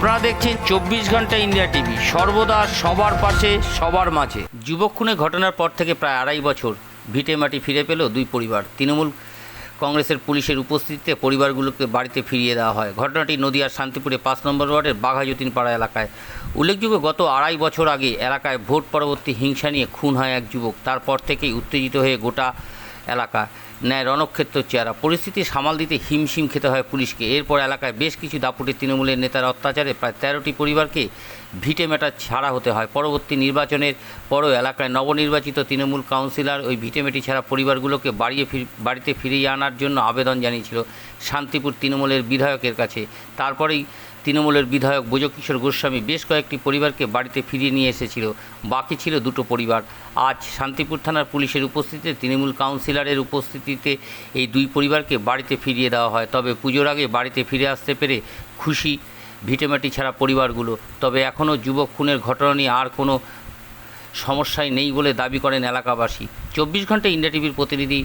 আপনারা দেখছেন চব্বিশ ঘণ্টা ইন্ডিয়া টিভি। সর্বদা সবার পাশে, সবার মাঝে। যুবক খুনের ঘটনার পর থেকে প্রায় আড়াই বছর ভিটে মাটি ফিরে পেল দুই পরিবার। তৃণমূল কংগ্রেসের পুলিশের উপস্থিতিতে পরিবারগুলোকে বাড়িতে ফিরিয়ে দেওয়া হয়। ঘটনাটি নদিয়ার শান্তিপুরে পাঁচ নম্বর ওয়ার্ডের বাঘাযতীন পাড়া এলাকায়। উল্লেখযোগ্য, গত আড়াই বছর আগে এলাকায় ভোট পরবর্তী হিংসা নিয়ে খুন হয় এক যুবক। তারপর থেকেই উত্তেজিত হয়ে গোটা এলাকা। ন্যায় রণক্ষেত্র চেহারা। পরিস্থিতি সামাল দিতে হিমশিম খেতে হয় পুলিশকে। এরপর এলাকায় বেশ কিছু দাপুটে তৃণমূলের নেতার অত্যাচারে প্রায় তেরোটি পরিবারকে ভিটে মেটা ছাড়া হতে হয়। পরবর্তী নির্বাচনের পরও এলাকায় নবনির্বাচিত তৃণমূল কাউন্সিলর ওই ভিটেমেটি ছাড়া পরিবারগুলোকে বাড়িয়ে ফির- বাড়িতে ফিরিয়ে আনার জন্য আবেদন জানিয়েছিল শান্তিপুর তৃণমূলের বিধায়কের কাছে। তারপরেই তৃণমূলের বিধায়ক ব্রজকিশোর গোস্বামী বেশ কয়েকটি পরিবারকে বাড়িতে ফিরিয়ে নিয়ে এসেছিল। বাকি ছিল দুটো পরিবার। আজ শান্তিপুর থানার পুলিশের উপস্থিতিতে তৃণমূল কাউন্সিলরের উপস্থিতিতে এই দুই পরিবারকে বাড়িতে ফিরিয়ে দেওয়া হয়। তবে পুজোর আগে বাড়িতে ফিরে আসতে পেরে খুশি ভিটেমাটি ছাড়া পরিবারগুলো। তবে এখনও যুবক খুনের ঘটনা নিয়ে আর কোনো সমস্যায় নেই বলে দাবি করেন এলাকাবাসী। চব্বিশ ঘণ্টা ইন্ডিয়া টিভির প্রতিনিধি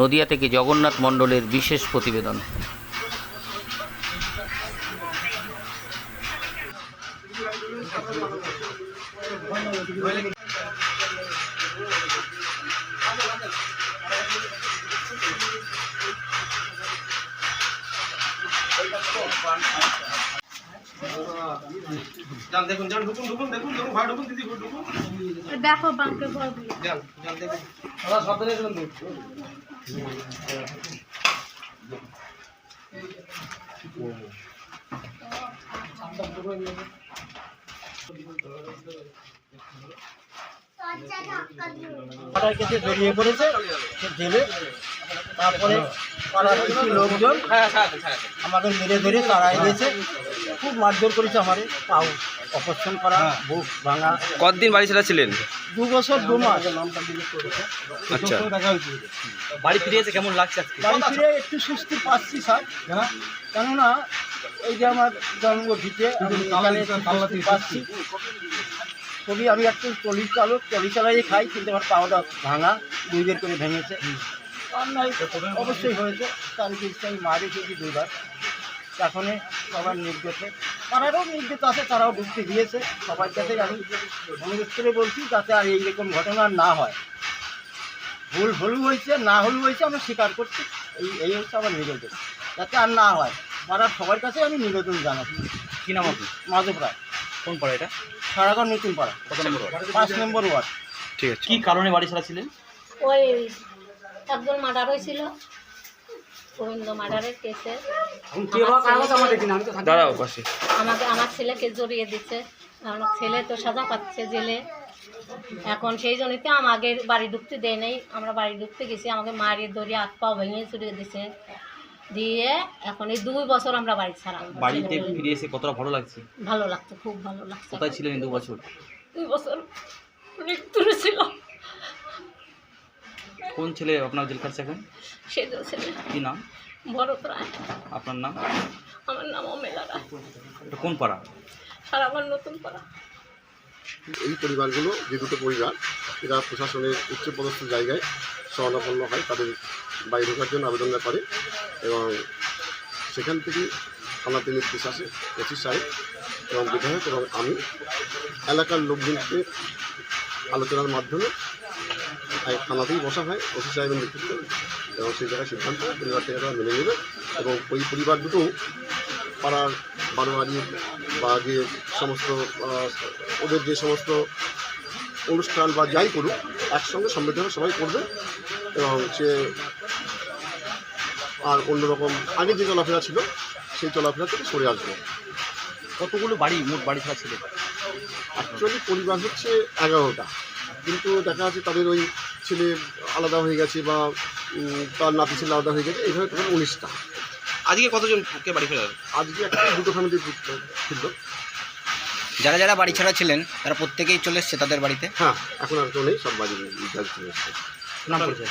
নদিয়া থেকে জগন্নাথ মণ্ডলের বিশেষ প্রতিবেদন। যান দেখুন যান ঢুকুন ঢুকুন দেখুন দেখুন ভাই ঢুকুন দিদি ঢুকুন। দেখো বাঁকে বলবি যান যান দেখুন। দাদা সাবধানে আসবেন তো পাড়ার কাছে পড়েছে সে জেলে। তারপরে পাড়ার কিছু লোকজন হ্যাঁ ছাড়াতে ছাড়াতে আমাদের মেরে ধরে তাড়াই দিয়েছে। খুব মারধর করেছে আমারে পাও। অপারেশন করা বুক ভাঙা। কতদিন বাড়ি ছাড়া ছিলেন? দু বছর দু মাস। আচ্ছা। বাড়ি ফিরে এসে কেমন লাগছে বাড়ি ফিরে একটু সুস্থ পাচ্ছি স্যার। কেননা এই যে আমার জন্ম ভিটে আমি এখানে স্বস্তি পাচ্ছি। খুবই আমি একটা টলি চালক টলি চালাই খাই কিন্তু আমার পাওয়াটা ভাঙা দুই বের করে ভেঙেছে। অন্যায় অবশ্যই হয়েছে তার কিছু আমি মারি খেয়েছি দুইবার। এখনে সবার নির্দেশে তারাও নির্দেশ আছে তারাও ঢুকতে দিয়েছে। সবার কাছে আমি অনুরোধ করে বলছি যাতে আর এইরকম ঘটনা না হয়। ভুল ভুল হয়েছে না ভুল হয়েছে আমরা স্বীকার করছি। এই এই হচ্ছে আমার নিবেদন। যাতে আর না হয় পাড়ার সবার কাছে আমি নিবেদন জানাচ্ছি। কি নাম আপনি মাধব রায়। কোন পাড়া এটা? পাড়া কত নম্বর ওয়ার্ড? পাঁচ নম্বর ওয়ার্ড। ঠিক আছে। কি কারণে বাড়ি ছাড়া ছিলেন? ওই একজন মার্ডার হয়েছিল গোবিন্দ মার্ডারের কেসে। দাঁড়াও পাশে। আমাকে আমার ছেলেকে জড়িয়ে দিচ্ছে আমার ছেলে তো সাজা পাচ্ছে জেলে। এখন সেই জন্যই তো আমাকে বাড়ি ঢুকতে দেয় নাই আমরা বাড়ি ঢুকতে গেছি আমাকে মারিয়ে ধরিয়ে হাত পা ভেঙে চুরিয়ে দিছে। দিয়ে এখন এই দুই বছর আমরা বাড়ি ছাড়া। বাড়িতে ফিরে এসে কতটা ভালো লাগছে? ভালো লাগতো খুব ভালো লাগছে। কোথায় ছিলেন এই দু বছর? দুই বছর মৃত্যুরে ছিল। কোন ছেলে আপনার জেল খাটছে এখন? সেই ছেলে। কি নাম? ভরত রায় আপনার নাম? আমার নাম অমেলা রায়। কোন পাড়া? সারাবার নতুন পাড়া। এই পরিবারগুলো যে দুটো পরিবার এরা প্রশাসনের উচ্চপদস্থ জায়গায় শরণাপন্ন হয় তাদের বাড়ি ঢোকার জন্য আবেদন করে এবং সেখান থেকে থানাতে নির্দেশ আসে পঁচিশ সাহেব এবং বিধায়ক এবং আমি। এলাকার লোকজনকে আলোচনার মাধ্যমে থানাতেই বসা হয়, ওসি সাহেবের নেতৃত্বে এবং সেই জায়গায় সিদ্ধান্ত পরিবার থেকে তারা মেনে নেবে এবং ওই পরিবার দুটো পাড়ার বারোয়ারি বা যে সমস্ত ওদের যে সমস্ত অনুষ্ঠান বা যাই করুক, একসঙ্গে সম্মিলিতভাবে সবাই করবে এবং সে আর অন্যরকম আগে যে চলাফেরা ছিল সেই চলাফেরা থেকে সরে আসবে। কতগুলো বাড়ি মোট বাড়ি ছাড়া ছিলেন অ্যাকচুয়ালি পরিবার হচ্ছে এগারোটা। কিন্তু দেখা যাচ্ছে তাদের ওই ছেলে আলাদা হয়ে গেছে বা তার নাতি ছেলে আলাদা হয়ে গেছে এইভাবে টোটাল উনিশটা। আজকে কতজন কতজনকে বাড়ি ফেরার? আজকে একটা দুটো ফ্যামিলি ছিল। যারা যারা বাড়ি ছাড়া ছিলেন তারা প্রত্যেকেই চলে এসছে তাদের বাড়িতে? হ্যাঁ এখন আর কেউ নেই সব বাড়ি বাড়ি চলে এসছে। নাম পরিচয়?